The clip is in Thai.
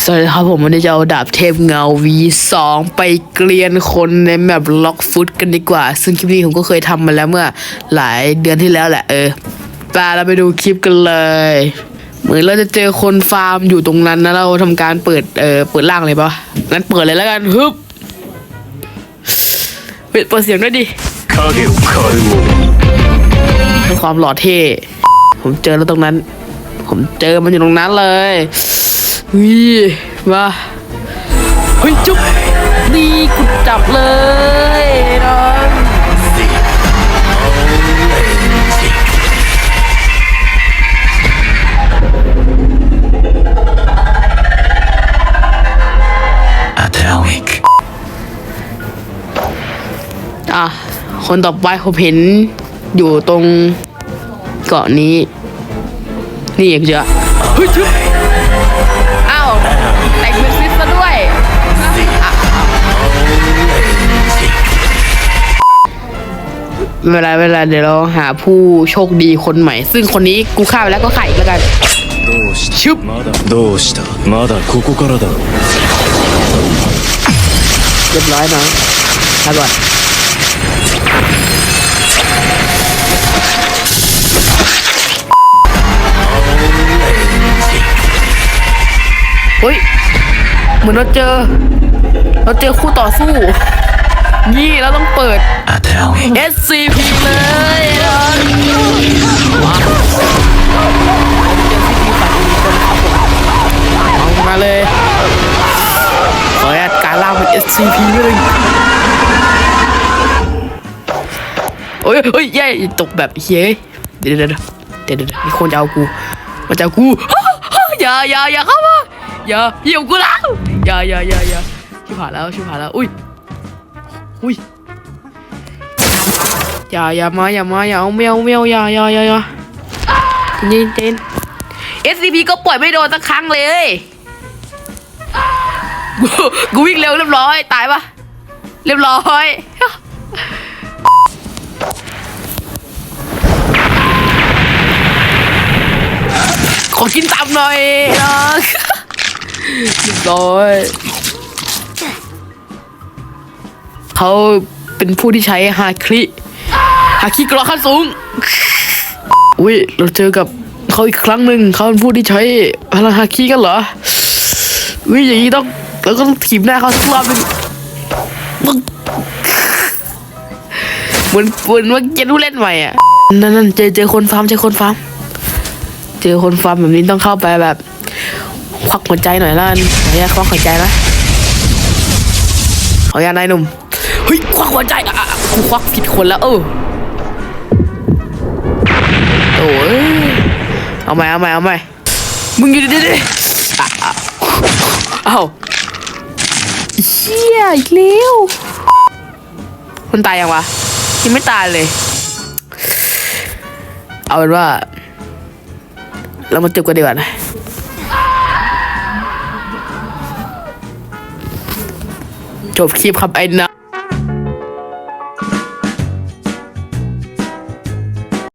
สวัสดีครับผมวันนี้จะเอาดาบเทพเงา V2 ไปเกลียนคนในแบบล็อกฟุตกันดีกว่า ซึ่งคลิปนี้ผมก็เคยทำมาแล้วเมื่อหลายเดือนที่แล้วแหละเออปาเราไปดูคลิปกันเลย เหมือนเราจะเจอคนฟาร์มอยู่ตรงนั้นนะเราทำการเปิดเออเปิดล่างเลยปะงั้นเปิดเลยแล้วกันฮึบเปิดเสียงด้วยดิความหล่อเท่ผมเจอแล้วตรงนั้น ผมเจอมันอยู่ตรงนั้นเลย ฮ้ยมาเฮ้ยจุ๊บดีกูจับเลยน้องอะ คนต่อไปผมเห็นอยู่ตรงเกาะนี้ นี่เองจ้ะเฮ้ยจุ๊ เป็นไรไม่เป็นไรเดี๋ยวเราหาผู้โชคดีคนใหม่ ซึ่งคนนี้กูฆ่าไปแล้วก็ไข่แล้วกัน どうしシュッたまだどうしたまだここからだ เรียบร้อยน้องลาก่อนเฮ้ย เหมือนเราเจอ เราเจอคู่ต่อสู้ นี่เราต้องเปิด アテラウィック SCP เลยน้ว้าวเอ SCP ฝ่ายมาเลยขออนุญาตการล่าเป็น SCP นิดนึงโอ้ยเฮ้ยแย่ตกแบบเฮ้ยเดี๋ยวเดี๋ยวเดี๋ยวเดี๋ยวมีคนจะเอากูมาจะเอากูอย่าอย่าอย่าเข้ามาอย่าเหยียบกูแล้วอย่าอย่าอย่าอย่าชิบหายแล้วชิบหายแล้วอุ้ยอุ้ย อย่าอย่ามาอย่ามาอย่าเอาแมวแมวอย่าอย่าอย่าอย่าเย็นเย็น SCP ก็ปล่อยไม่โดนสักครั้งเลยกูกูวิ่งเร็วเรียบร้อย ตายปะเรียบร้อยขอกินตับหน่อยนะเรียบร้อยเขาเป็นผู้ที่ใช้ฮาคลิ ฮาคิกรอขั้นสูง อุ้ยเราเจอกับเขาอีกครั้งหนึ่งเขาเป็นผู้ที่ใช้พลังฮาคิกันเหรออุ้ยอย่างนี้ต้องเราก็ต้องถีบหน้าเขาสักรอบหนึงเหมือนเหมือนว่าเจะรู้เล่นใหม่อะนั่นนั่นเจอเจอคนฟาร์มเจอคนฟาร์มเจอคนฟาร์มแบบนี้ต้องเข้าไปแบบควักหัวใจหน่อยละกันขออนุญาตควักหัวใจนะขออนุญาตนายหนุ่มเฮ้ยควักหัวใจอะอะกูควักผิดคนแล้วเออ โอ้ยเอาใหม่เอาใหม่เอาใหม่มึงอยู่ดิดิอะอะเอ้าเชี่ยอีกแล้วคนตายยังวะยังไม่ตายเลย เอาเป็นว่า เรามาจบกันดีกว่านะจบคลิปครับไอ้นะ